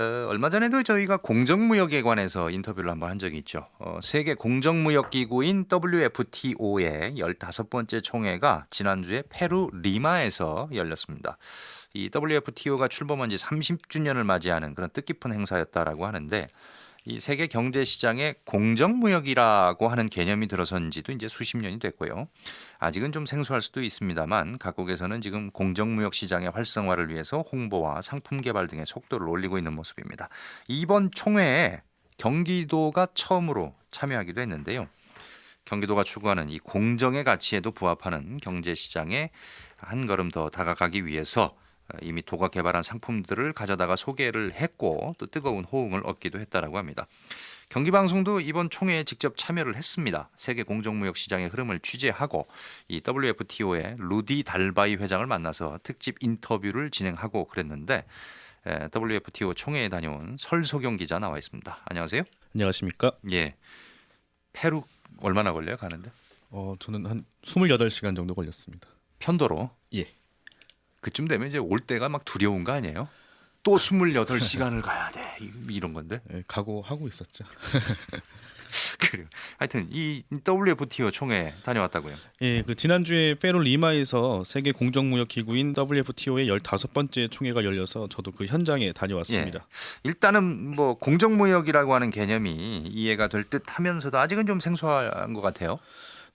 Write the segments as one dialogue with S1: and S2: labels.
S1: 어, 얼마 전에도 저희가 공정무역에 관해서 인터뷰를 한번 한 적이 있죠. 어, 세계 공정무역기구인 WFTO의 15번째 총회가 지난주에 페루 리마에서 열렸습니다. 이 WFTO가 출범한 지 30주년을 맞이하는 그런 뜻깊은 행사였다라고 하는데 이 세계 경제 시장에 공정 무역이라고 하는 개념이 들어선 지도 이제 수십 년이 됐고요. 아직은 좀 생소할 수도 있습니다만 각국에서는 지금 공정 무역 시장의 활성화를 위해서 홍보와 상품 개발 등의 속도를 올리고 있는 모습입니다. 이번 총회에 경기도가 처음으로 참여하기도 했는데요. 경기도가 추구하는 이 공정의 가치에도 부합하는 경제 시장에 한 걸음 더 다가가기 위해서 어, 이미 도가 개발한 상품들을 가져다가 소개를 했고 또 뜨거운 호응을 얻기도 했다라고 합니다. 경기방송도 이번 총회에 직접 참여를 했습니다. 세계 공정무역 시장의 흐름을 취재하고 이 WFTO의 루디 달바이 회장을 만나서 특집 인터뷰를 진행하고 그랬는데 에, WFTO 총회에 다녀온 설소경 기자 나와 있습니다. 안녕하세요.
S2: 안녕하십니까?
S1: 예. 페루 얼마나 걸려요 가는데?
S2: 어, 저는 한 28시간 정도 걸렸습니다.
S1: 편도로.
S2: 예.
S1: 그쯤 되면 이제 올 때가 막 두려운 거 아니에요? 또 28시간을 가야 돼. 이- 이런 건데.
S2: 예, 각오하고 있었죠.
S1: 그래요. 하여튼 이 WFTO 총회 다녀왔다고요.
S2: 예, 그 지난주에 페루 리마에서 세계 공정 무역 기구인 WFTO의 15번째 총회가 열려서 저도 그 현장에 다녀왔습니다.
S1: 일단은 뭐 공정 무역이라고 하는 개념이 이해가 될 듯하면서도 아직은 좀 생소한 것 같아요.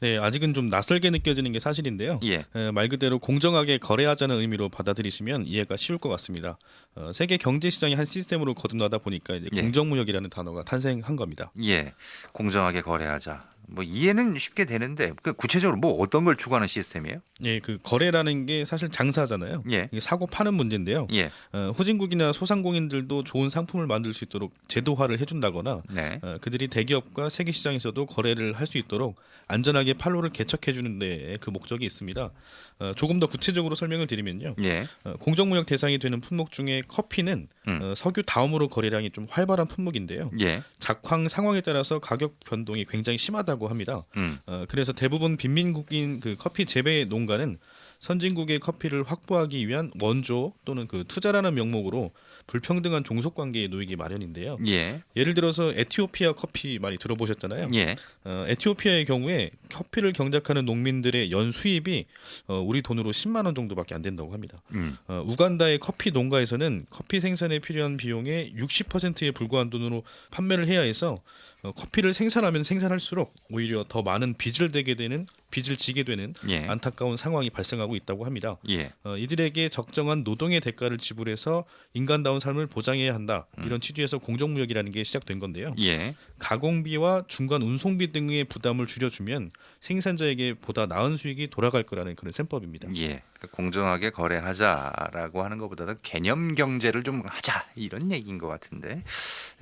S2: 네, 아직은 좀 낯설게 느껴지는 게 사실인데요.
S1: 예.
S2: 에, 말 그대로 공정하게 거래하자는 의미로 받아들이시면 이해가 쉬울 것 같습니다. 어, 세계 경제 시장이 한 시스템으로 거듭나다 보니까 이제
S1: 예.
S2: 공정무역이라는 단어가 탄생한 겁니다.
S1: 예. 공정하게 거래하자. 뭐 이해는 쉽게 되는데 그 구체적으로 뭐 어떤 걸 추구하는 시스템이에요?
S2: 예, 그 거래라는 게 사실 장사잖아요.
S1: 예.
S2: 이게 사고 파는 문제인데요.
S1: 예.
S2: 어, 후진국이나 소상공인들도 좋은 상품을 만들 수 있도록 제도화를 해준다거나
S1: 네.
S2: 어, 그들이 대기업과 세계 시장에서도 거래를 할 수 있도록 안전하게 판로를 개척해 주는 데그 목적이 있습니다. 어, 조금 더 구체적으로 설명을 드리면요.
S1: 예.
S2: 어, 공정무역 대상이 되는 품목 중에 커피는
S1: 음.
S2: 어, 석유 다음으로 거래량이 좀 활발한 품목인데요.
S1: 예.
S2: 작황 상황에 따라서 가격 변동이 굉장히 심하다 고 합니다.
S1: 음.
S2: 어, 그래서 대부분 빈민국인 그 커피 재배 농가는 선진국의 커피를 확보하기 위한 원조 또는 그 투자라는 명목으로 불평등한 종속 관계에 놓이기 마련인데요.
S1: 예.
S2: 예를 들어서 에티오피아 커피 많이 들어보셨잖아요.
S1: 예.
S2: 어, 에티오피아의 경우에 커피를 경작하는 농민들의 연 수입이 어, 우리 돈으로 10만 원 정도밖에 안 된다고 합니다.
S1: 음.
S2: 어, 우간다의 커피 농가에서는 커피 생산에 필요한 비용의 60%에 불과한 돈으로 판매를 해야 해서 어, 커피를 생산하면 생산할수록 오히려 더 많은 빚을 대게 되는 빚을 지게 되는
S1: 예.
S2: 안타까운 상황이 발생하고 있다고 합니다.
S1: 예.
S2: 어, 이들에게 적정한 노동의 대가를 지불해서 인간다운 삶을 보장해야 한다. 이런 취지에서 공정무역이라는 게 시작된 건데요.
S1: 예.
S2: 가공비와 중간 운송비 등의 부담을 줄여주면 생산자에게 보다 나은 수익이 돌아갈 거라는 그런 셈법입니다.
S1: 예. 그러니까 공정하게 거래하자라고 하는 것보다는 개념 경제를 좀 하자 이런 얘기인 것 같은데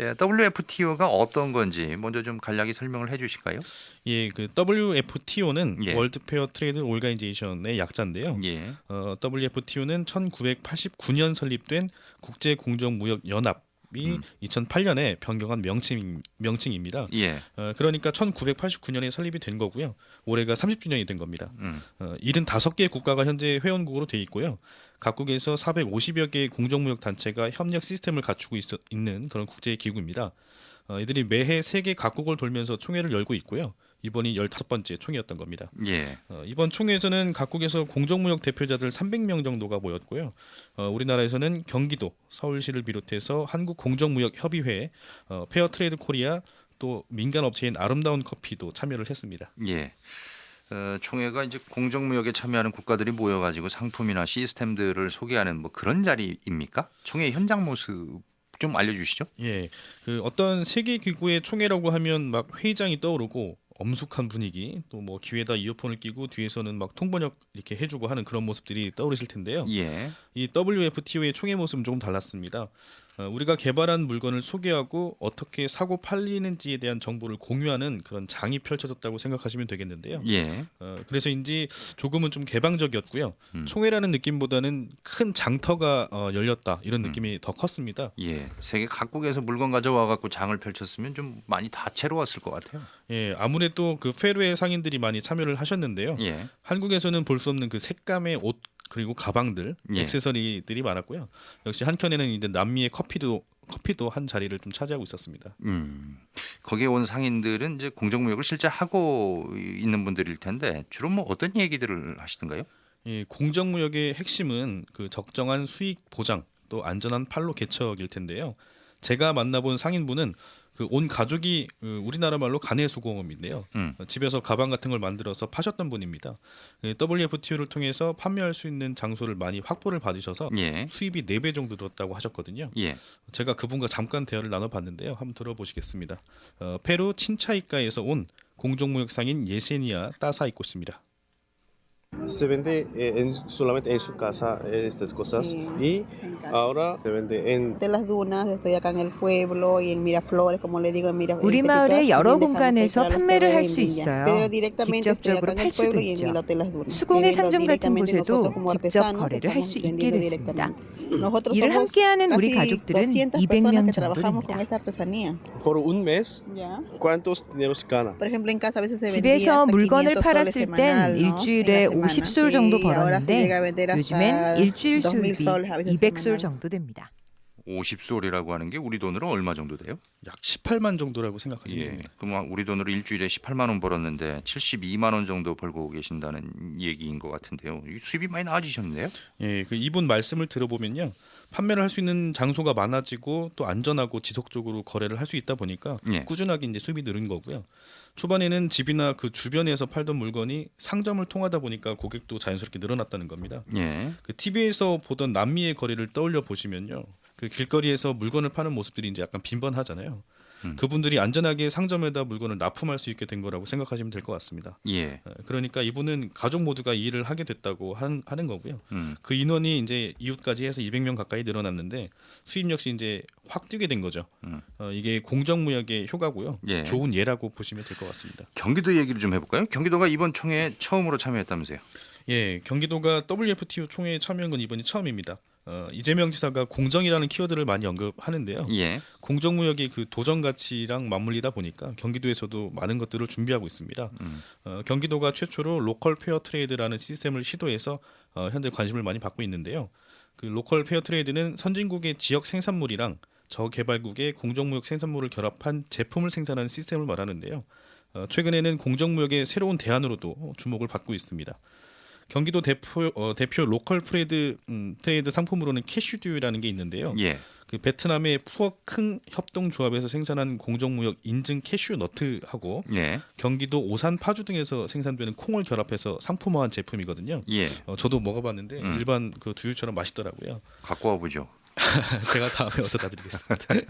S1: 예, WFTO가 어떤 건지 먼저 좀 간략히 설명을 해주실까요?
S2: 예, 그 WFTO는
S1: 예.
S2: 월드 페어 트레이드 오르가니제이션의 약자인데요.
S1: 예.
S2: 어, WFTO는 1989년 설립된 국제 공정 무역 연합이
S1: 음.
S2: 2008년에 변경한 명칭 명칭입니다.
S1: 예.
S2: 어, 그러니까 1989년에 설립이 된 거고요. 올해가 30주년이 된 겁니다.
S1: 음.
S2: 어, 75개 국가가 현재 회원국으로 돼 있고요. 각국에서 450여 개의 공정무역 단체가 협력 시스템을 갖추고 있, 있는 그런 국제 기구입니다. 어, 이들이 매해 세계 각국을 돌면서 총회를 열고 있고요. 이번이 15번째 총회였던 겁니다.
S1: 예.
S2: 어, 이번 총회에서는 각국에서 공정무역 대표자들 300명 정도가 모였고요. 어, 우리나라에서는 경기도, 서울시를 비롯해서 한국 공정무역 협의회, 어, 페어트레이드 코리아, 또 민간 업체인 아름다운 커피도 참여를 했습니다.
S1: 예. 어, 총회가 이제 공정무역에 참여하는 국가들이 모여가지고 상품이나 시스템들을 소개하는 뭐 그런 자리입니까? 총회 현장 모습 좀 알려주시죠.
S2: 예, 그 어떤 세계 기구의 총회라고 하면 막 회의장이 떠오르고 엄숙한 분위기, 또 뭐 귀에다 이어폰을 끼고 뒤에서는 막 통번역 이렇게 해주고 하는 그런 모습들이 떠오르실 텐데요.
S1: 예.
S2: 이 WFTO의 총회 모습은 조금 달랐습니다. 어, 우리가 개발한 물건을 소개하고 어떻게 사고 팔리는지에 대한 정보를 공유하는 그런 장이 펼쳐졌다고 생각하시면 되겠는데요.
S1: 예.
S2: 어, 그래서인지 조금은 좀 개방적이었고요.
S1: 음.
S2: 총회라는 느낌보다는 큰 장터가 어, 열렸다 이런
S1: 음.
S2: 느낌이 더 컸습니다.
S1: 예. 세계 각국에서 물건 가져와 갖고 장을 펼쳤으면 좀 많이 다채로웠을 것 같아요.
S2: 예, 아무래도 그 페루의 상인들이 많이 참여를 하셨는데요.
S1: 예.
S2: 한국에서는 볼 수 없는 그 색감의 옷 그리고 가방들,
S1: 예.
S2: 액세서리들이 많았고요. 역시 한켠에는 이제 남미의 커피도 커피도 한 자리를 좀 차지하고 있었습니다.
S1: 음. 거기에 온 상인들은 이제 공정무역을 실제 하고 있는 분들일 텐데 주로 뭐 어떤 얘기들을 하시던가요?
S2: 이 공정무역의 핵심은 그 적정한 수익 보장 또 안전한 판로 개척일 텐데요. 제가 만나본 상인분은 그 온 가족이 그 우리나라 말로 가내수공업인데요.
S1: 음.
S2: 어, 집에서 가방 같은 걸 만들어서 파셨던 분입니다. 그 WFTO를 통해서 판매할 수 있는 장소를 많이 확보를 받으셔서
S1: 예.
S2: 수입이 4배 정도 늘었다고 하셨거든요.
S1: 예.
S2: 제가 그분과 잠깐 대화를 나눠봤는데요. 한번 들어보시겠습니다. 어, 페루 친차이카에서 온 공정무역 상인 예세니아 따사이코씨입니다.
S3: Se vende eh, en- solamente en su casa eh, estas cosas
S4: Sí,
S3: y ahora se vende en
S4: de las dunas, estoy acá en el pueblo y en Miraflores, como le digo, en Miraflores.
S5: 우리 마을의 여러 공간에서 판매를 할 수 있어요. 직접적으로 팔 수도 있죠. 수공의 상점 같은 곳에도 직접 거래를 할 수 있게 됐습니다. 일을 함께하는 우리 가족들은 200명 정도입니다.
S3: por un mes cuántos dineros gana.
S4: Por ejemplo, en casa a veces se vendía
S5: 집에서 물건을
S4: 500 soles
S5: 팔았을 땐. 일주일에. 50솔 정도 벌었는데 요즘엔 일주일
S4: 2000
S5: 수입이
S4: soles a veces
S5: 200솔
S4: semanal.
S5: 정도 됩니다.
S1: 50솔이라고 하는 게 우리 돈으로 얼마 정도 돼요?
S2: 약 18만 정도라고 생각하시면
S1: 예.
S2: 됩니다.
S1: 그럼 우리 돈으로 일주일에 18만 원 벌었는데 72만 원 정도 벌고 계신다는 얘기인 것 같은데요. 이 수입이 많이 나아지셨네요.
S2: 예, 그 이분 말씀을 들어보면요. 판매를 할 수 있는 장소가 많아지고 또 안전하고 지속적으로 거래를 할 수 있다 보니까
S1: 예.
S2: 꾸준하게 이제 수입이 늘은 거고요. 초반에는 집이나 그 주변에서 팔던 물건이 상점을 통하다 보니까 고객도 자연스럽게 늘어났다는 겁니다.
S1: 예.
S2: 그 TV에서 보던 남미의 거래를 떠올려 보시면요. 그 길거리에서 물건을 파는 모습들이 이제 약간 빈번하잖아요.
S1: 음.
S2: 그분들이 안전하게 상점에다 물건을 납품할 수 있게 된 거라고 생각하시면 될 것 같습니다.
S1: 예.
S2: 어, 그러니까 이분은 가족 모두가 이 일을 하게 됐다고 한, 하는 거고요.
S1: 음.
S2: 그 인원이 이제 이웃까지 해서 200명 가까이 늘어났는데 수입 역시 이제 확 뛰게 된 거죠.
S1: 음.
S2: 어, 이게 공정무역의 효과고요.
S1: 예.
S2: 좋은 예라고 보시면 될 것 같습니다.
S1: 경기도 얘기를 좀 해볼까요? 경기도가 이번 총회에 처음으로 참여했다면서요?
S2: 예, 경기도가 WFTO 총회에 참여한 건 이번이 처음입니다. 어, 이재명 지사가 공정이라는 키워드를 많이 언급하는데요.
S1: 예.
S2: 공정무역이 그 도전 가치랑 맞물리다 보니까 경기도에서도 많은 것들을 준비하고 있습니다.
S1: 음.
S2: 어, 경기도가 최초로 로컬 페어 트레이드라는 시스템을 시도해서 어, 현재 관심을 많이 받고 있는데요. 그 로컬 페어 트레이드는 선진국의 지역 생산물이랑 저개발국의 공정무역 생산물을 결합한 제품을 생산하는 시스템을 말하는데요. 어, 최근에는 공정무역의 새로운 대안으로도 주목을 받고 있습니다. 경기도 대표 어, 대표 로컬 트레이드 음, 트레이드 상품으로는 캐슈듀라는 게 있는데요.
S1: 예.
S2: 그 베트남의 푸어큰 협동조합에서 생산한 공정무역 인증 캐슈 너트하고
S1: 예.
S2: 경기도 오산 파주 등에서 생산되는 콩을 결합해서 상품화한 제품이거든요.
S1: 예.
S2: 어, 저도 먹어봤는데
S1: 음.
S2: 일반 그 두유처럼 맛있더라고요.
S1: 갖고 와보죠.
S2: 제가 다음에 얻어다 드리겠습니다. 예.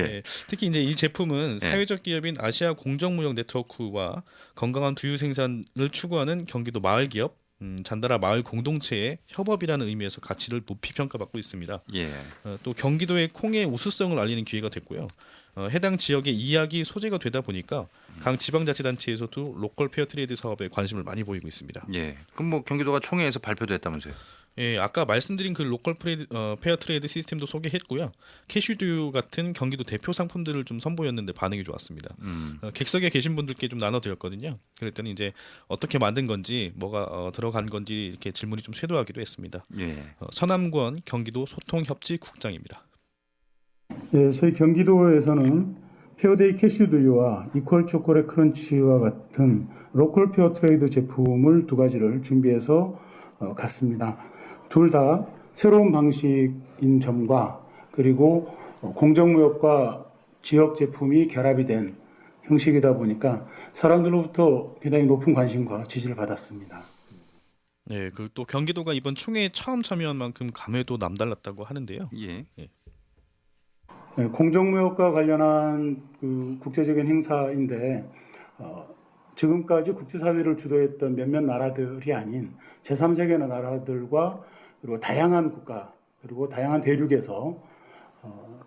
S1: 예.
S2: 예. 특히 이제 이 제품은 사회적 기업인 아시아 공정무역 네트워크와 건강한 두유 생산을 추구하는 경기도 마을 기업 음, 잔다라 마을 공동체의 협업이라는 의미에서 가치를 높이 평가받고 있습니다.
S1: 예.
S2: 어, 또 경기도의 콩의 우수성을 알리는 기회가 됐고요. 어, 해당 지역의 이야기 소재가 되다 보니까 각 지방자치단체에서도 로컬 페어 트레이드 사업에 관심을 많이 보이고 있습니다.
S1: 예. 그럼 뭐 경기도가 총회에서 발표도 했다면서요?
S2: 예, 아까 말씀드린 그 로컬 프레이드, 어, 페어 트레이드 시스템도 소개했고요. 캐슈듀 같은 경기도 대표 상품들을 좀 선보였는데 반응이 좋았습니다.
S1: 음.
S2: 어, 객석에 계신 분들께 좀 나눠드렸거든요. 그랬더니 이제 어떻게 만든 건지 뭐가 어, 들어간 건지 이렇게 질문이 좀 쇄도하기도 했습니다.
S1: 예.
S2: 어, 서남권 경기도 소통협지 국장입니다.
S6: 예, 저희 경기도에서는 페어데이 캐슈두유와 이퀄 초콜릿 크런치와 같은 로컬 페어 트레이드 제품을 두 가지를 준비해서 어, 갔습니다. 둘 다 새로운 방식인 점과 그리고 어, 공정무역과 지역 제품이 결합이 된 형식이다 보니까 사람들로부터 굉장히 높은 관심과 지지를 받았습니다.
S2: 네, 그 또 경기도가 이번 총회에 처음 참여한 만큼 감회도 남달랐다고 하는데요.
S1: 예.
S6: 네, 공정무역과 관련한 그 국제적인 행사인데 어, 지금까지 국제사회를 주도했던 몇몇 나라들이 아닌 제3세계 나라들과 그리고 다양한 국가 그리고 다양한 대륙에서 어,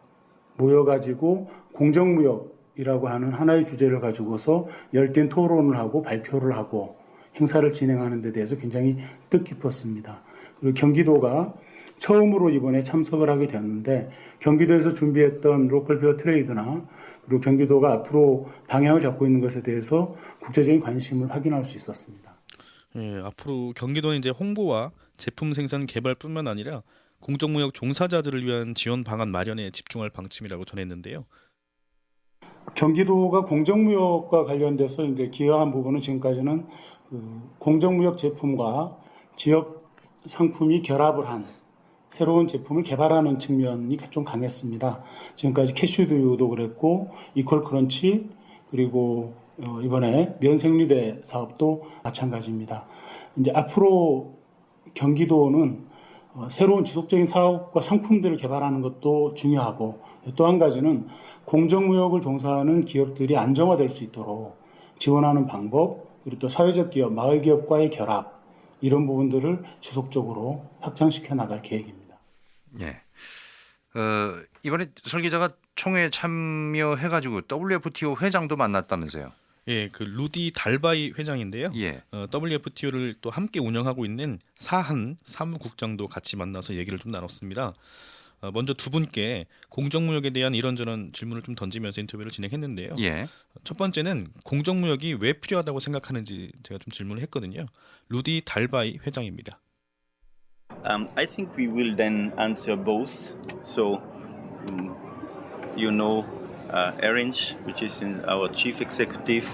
S6: 모여가지고 공정무역이라고 하는 하나의 주제를 가지고서 열띤 토론을 하고 발표를 하고 행사를 진행하는 데 대해서 굉장히 뜻깊었습니다. 그리고 경기도가 처음으로 이번에 참석을 하게 됐는데 경기도에서 준비했던 로컬 베어 트레이드나 그리고 경기도가 앞으로 방향을 잡고 있는 것에 대해서 국제적인 관심을 확인할 수 있었습니다.
S2: 예, 앞으로 경기도는 이제 홍보와 제품 생산 개발뿐만 아니라 공정무역 종사자들을 위한 지원 방안 마련에 집중할 방침이라고 전했는데요.
S6: 경기도가 공정무역과 관련돼서 이제 기여한 부분은 지금까지는 그 공정무역 제품과 지역 상품이 결합을 한 새로운 제품을 개발하는 측면이 좀 강했습니다. 지금까지 캐슈두유도 그랬고 이퀄 크런치 그리고 어, 이번에 면생리대 사업도 마찬가지입니다. 이제 앞으로 경기도는 어, 새로운 지속적인 사업과 상품들을 개발하는 것도 중요하고 또 한 가지는 공정무역을 종사하는 기업들이 안정화될 수 있도록 지원하는 방법 그리고 또 사회적 기업, 마을 기업과의 결합 이런 부분들을 지속적으로 확장시켜 나갈 계획입니다.
S1: 예. 어, 이번에 설 기자가 총회에 참여해가지고 WFTO 회장도 만났다면서요?
S2: 예, 그 루디 달바이 회장인데요.
S1: 예.
S2: 어, WFTO를 또 함께 운영하고 있는 사한 사무국장도 같이 만나서 얘기를 좀 나눴습니다. 어, 먼저 두 분께 공정무역에 대한 이런저런 질문을 좀 던지면서 인터뷰를 진행했는데요.
S1: 예.
S2: 첫 번째는 공정무역이 왜 필요하다고 생각하는지 제가 좀 질문을 했거든요. 루디 달바이 회장입니다.
S7: Um, I think we will then answer both. So, um, you know, uh, Erinch, which is in our chief executive,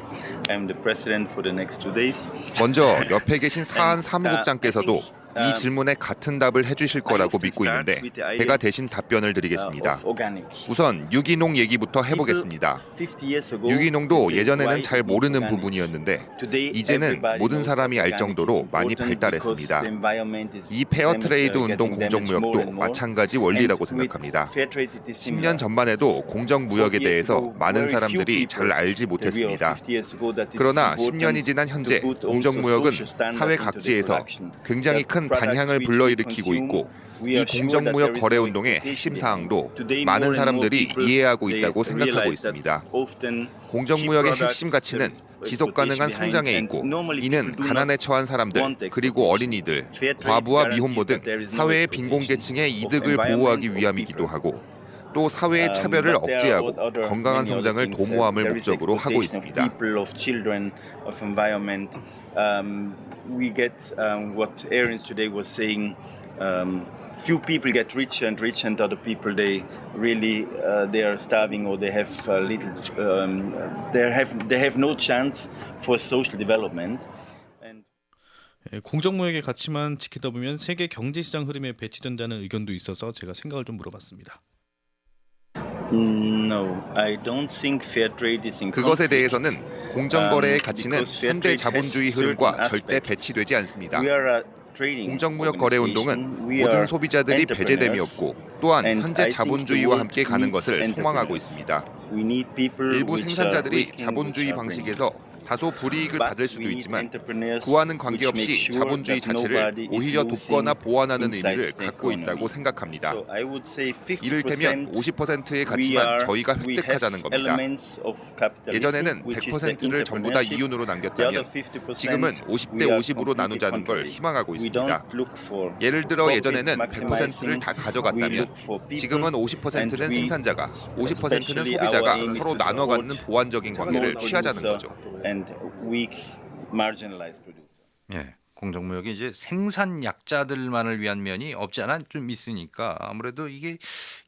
S7: I'm the president for the next two days.
S8: 먼저 옆에 계신 사안 사무국장께서도 이 질문에 같은 답을 해주실 거라고 믿고 있는데 제가 대신 답변을 드리겠습니다.
S7: Uh, organic.
S8: 우선 유기농 얘기부터 해보겠습니다.
S7: 50 years ago,
S8: 유기농도 예전에는
S7: "Why
S8: 잘 모르는
S7: organic?"
S8: 부분이었는데 이제는 모든 사람이 알 정도로 많이 발달했습니다. 이 페어
S7: damaged,
S8: 트레이드
S7: uh,
S8: 운동 공정무역도. 마찬가지 원리라고 생각합니다.
S7: fair trade it is similar.
S8: 10년 전만 해도 공정무역에 대해서 많은 사람들이 잘 알지 못했습니다. 그러나 10년이 지난 현재 공정무역은 사회 각지에서 굉장히 큰 반향을 불러일으키고 있고 이 공정무역 거래 운동의 핵심 사항도 많은 사람들이 이해하고 있다고 생각하고 있습니다. 공정무역의 핵심 가치는 지속 가능한 성장에 있고 이는 가난에 처한 사람들 그리고 어린이들, 과부와 미혼모 등 사회의 빈곤계층의 이득을 보호하기 위함이기도 하고 또 사회의 차별을 억제하고 건강한 성장을 도모함을 목적으로 하고 있습니다.
S7: Um, we get um, what Aaron's today was saying. Um, few people get richer and richer, and other people they really uh, they are starving or they have uh, little. Um, they have they have no chance for social development.
S2: 예, 공정무역의 가치만 지키다 보면 세계 경제 시장 흐름에 배치된다는 의견도 있어서 제가 생각을 좀 물어봤습니다.
S8: 그것에. 대해서는 공정거래의
S7: Um,
S8: 가치는 현대 자본주의 흐름과 절대. 배치되지 않습니다. 공정무역 거래 운동은 모든 소비자들이 배제됨이. 없고 또한 현재 자본주의와 함께 가는 것을 소망하고. 있습니다. 일부 생산자들이 자본주의 방식에서 다소 불이익을 받을 수도 있지만 그와는
S7: which
S8: 관계없이 자본주의 자체를 오히려 돕거나 보완하는 의미를 갖고. 있다고 생각합니다.
S7: So I would say 50%
S8: 이를테면 50%의
S7: we
S8: 가치만 저희가 획득하자는 겁니다. 예전에는
S7: which is the
S8: 100%를 전부 다. 이윤으로 남겼다면
S7: other 50%
S8: 지금은 50대
S7: we are
S8: 50으로 나누자는 걸 희망하고 있습니다. 예를 들어 예전에는 100%를
S7: maximizing.
S8: 다 가져갔다면 지금은 50%는
S7: and we-
S8: 생산자가 50%는
S7: especially
S8: 소비자가 서로 나눠 갖는 보완적인 관계를 취하자는 거죠.
S7: And weak marginalized producer.
S1: 예. 공정무역이 이제 생산 약자들만을 위한 면이 없지 않아 좀 있으니까 아무래도 이게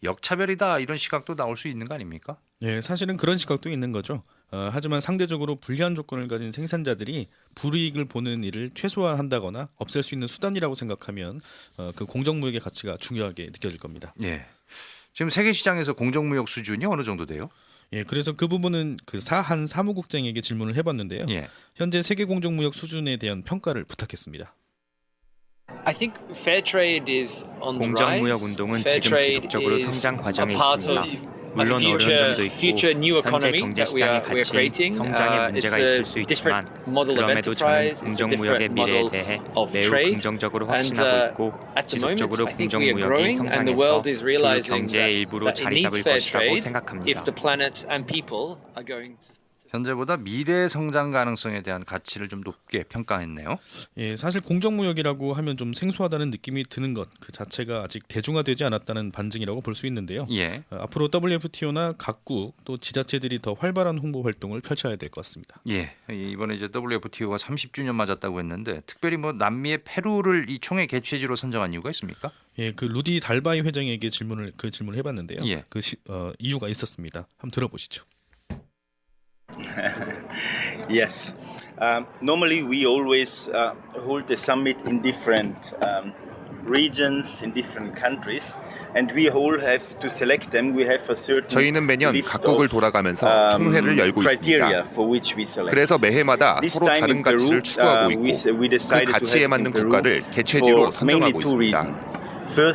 S1: 역차별이다 이런 시각도 나올 수 있는 거 아닙니까?
S2: 예, 사실은 그런 시각도 있는 거죠. 어, 하지만 상대적으로 불리한 조건을 가진 생산자들이 불이익을 보는 일을 최소화한다거나 없앨 수 있는 수단이라고 생각하면 어, 그 공정무역의 가치가 중요하게 느껴질 겁니다.
S1: 예. 지금 세계 시장에서 공정무역 수준이 어느 정도 돼요?
S2: 예, 그래서 그 부분은 그 사한 사무국장에게 질문을 해봤는데요.
S1: 예.
S2: 현재 세계 공정 무역 수준에 대한 평가를 부탁했습니다.
S9: I think fair trade is on the
S10: 공정 무역
S9: rise.
S10: 운동은
S9: Fair
S10: 지금 지속적으로 성장 과정에 있습니다. 물론 어려운
S9: future,
S10: 점도 있고
S9: future new
S10: 현재
S9: economy
S10: 경제 갖춘
S9: creating.
S10: 성장의
S9: Uh,
S10: 문제가 있을 수
S9: different
S10: 있지만
S9: model of
S10: 그럼에도 저는 공정무역의 미래에
S9: model
S10: 대해
S9: of
S10: 매우
S9: trade.
S10: 긍정적으로
S9: And,
S10: 확신하고
S9: uh,
S10: 있고
S9: At the moment,
S10: 지속적으로 공정무역이
S9: growing, and the
S10: 성장해서
S9: world is
S10: 주요
S9: realizing
S10: 경제의
S9: that,
S10: 일부로 자리 잡을 것이라고 생각합니다.
S1: 현재보다 미래 성장 가능성에 대한 가치를 좀 높게 평가했네요.
S2: 예, 사실 공정무역이라고 하면 좀 생소하다는 느낌이 드는 것 그 자체가 아직 대중화되지 않았다는 반증이라고 볼 수 있는데요.
S1: 예.
S2: 어, 앞으로 WFTO나 각국 또 지자체들이 더 활발한 홍보 활동을 펼쳐야 될 것 같습니다.
S1: 예. 이번에 이제 WFTO가 30주년 맞았다고 했는데 특별히 뭐 남미의 페루를 이 총회 개최지로 선정한 이유가 있습니까?
S2: 예, 그 루디 달바이 회장에게 질문을 그 질문을 해봤는데요.
S1: 예.
S2: 그 시, 어, 이유가 있었습니다. 한번 들어보시죠.
S7: Yes. Um, normally, we always uh, hold the summit in different um, regions, in different countries, and we all have to select them. We have a certain
S8: 저희는 매년
S7: list
S8: 각국을
S7: of,
S8: 돌아가면서
S7: um,
S8: 총회를 열고
S7: criteria
S8: 있습니다.
S7: for which we select.
S8: 그래서 매해마다
S7: This
S8: 서로
S7: time
S8: 다른
S7: in Peru,
S8: 가치를 추구하고
S7: uh, we,
S8: 있고
S7: we
S8: 그
S7: decided to
S8: 가치에
S7: have
S8: 맞는
S7: in Peru
S8: 국가를 개최지로
S7: for mainly
S8: 선정하고
S7: two
S8: 있습니다.
S7: reasons.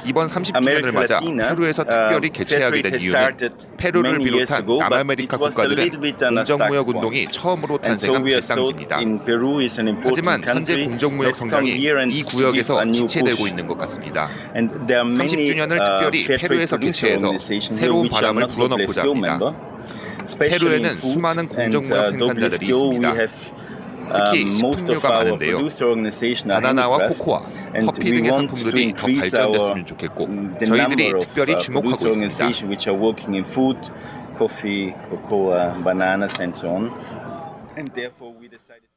S8: 이번 30주년을
S7: America
S8: 맞아 페루에서
S7: uh,
S8: 특별히 개최하게 된 이유는 페루를 비롯한 남아메리카 국가들은
S7: a
S8: 공정무역 운동이. 처음으로 탄생한 발상지입니다. 하지만 현재. 공정무역 성장이 이 구역에서 지체되고. 있는 것 같습니다.
S7: And there are many,
S8: 30주년을
S7: uh,
S8: 특별히 페루에서 개최해서 새로운 바람을 불어넣고자 합니다. 페루에는 수많은 공정무역
S7: uh,
S8: 생산자들이 있습니다. 특히
S7: um,
S8: 식품류가 많은데요. 바나나와 코코아, 커피
S7: we
S8: 등의
S7: want
S8: 상품들이
S7: to
S8: 더
S7: increase
S8: 발전됐으면
S7: our,
S8: 좋겠고
S7: um,
S8: 저희들이
S7: number of,
S8: 특별히
S7: uh,
S8: 주목하고 있습니다.
S7: organizations which are working in food, coffee, cocoa, bananas and so on. And therefore we decided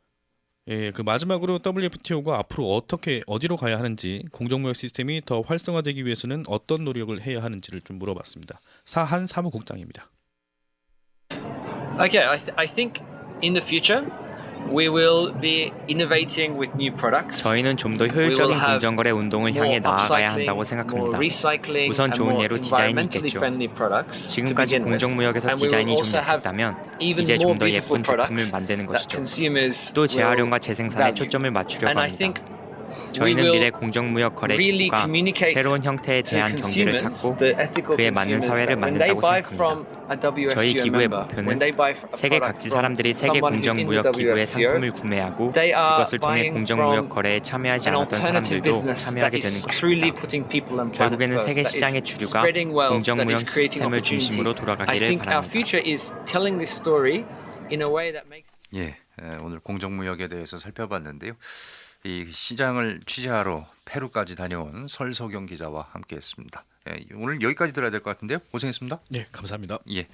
S2: 예, 그 마지막으로 WTO가 앞으로 어떻게 어디로 가야 하는지 공정무역 시스템이 더 활성화되기 위해서는 어떤 노력을 해야 하는지를 좀 물어봤습니다. 사한 사무국장입니다.
S9: Okay, I, th- I think in the future we will be innovating with new products.
S10: 저희는 좀 더 효율적인 공정거래 운동을 향해 나아가야 한다고 생각합니다.
S9: recycling,
S10: 우선 좋은 예로 디자인이 있겠죠.
S9: friendly products to
S10: 지금까지. 공정무역에서 디자인이 좀 약했다면
S9: even
S10: 이제
S9: more
S10: 좀더 예쁜 제품을
S9: products
S10: 만드는 것이죠.
S9: consumers
S10: 또 재활용과
S9: will
S10: 재생산에. 초점을 맞추려고 합니다. 저희는 미래 공정무역 거래
S9: really
S10: 기구가 새로운 형태에 대한
S9: consumers,
S10: 찾고
S9: the ethical
S10: 그에 맞는 사회를
S9: that when they
S10: 만든다고
S9: buy
S10: 생각합니다.
S9: from a WFTO
S10: 저희 기구의 목표는
S9: when they buy a
S10: 세계 각지
S9: from
S10: 사람들이 세계 공정무역 기구의 상품을 구매하고
S9: they are
S10: 그것을 통해 공정무역 거래에 참여하지 않았던 사람들도 참여하게 되는
S9: truly
S10: 것입니다. 결국에는 세계 시장의 주류가
S9: spreading wealth, that
S10: 공정무역 시스템을. 중심으로
S9: I
S10: 돌아가기를
S9: think our
S10: 바랍니다.
S9: future is telling this story in a way that makes
S1: 예, 에, 오늘 공정무역에 대해서 살펴봤는데요. 이 시장을 취재하러 페루까지 다녀온 설소경 기자와 함께했습니다. 예, 오늘 여기까지 들어야 될 것 같은데요. 고생했습니다.
S2: 네, 감사합니다.
S1: 예.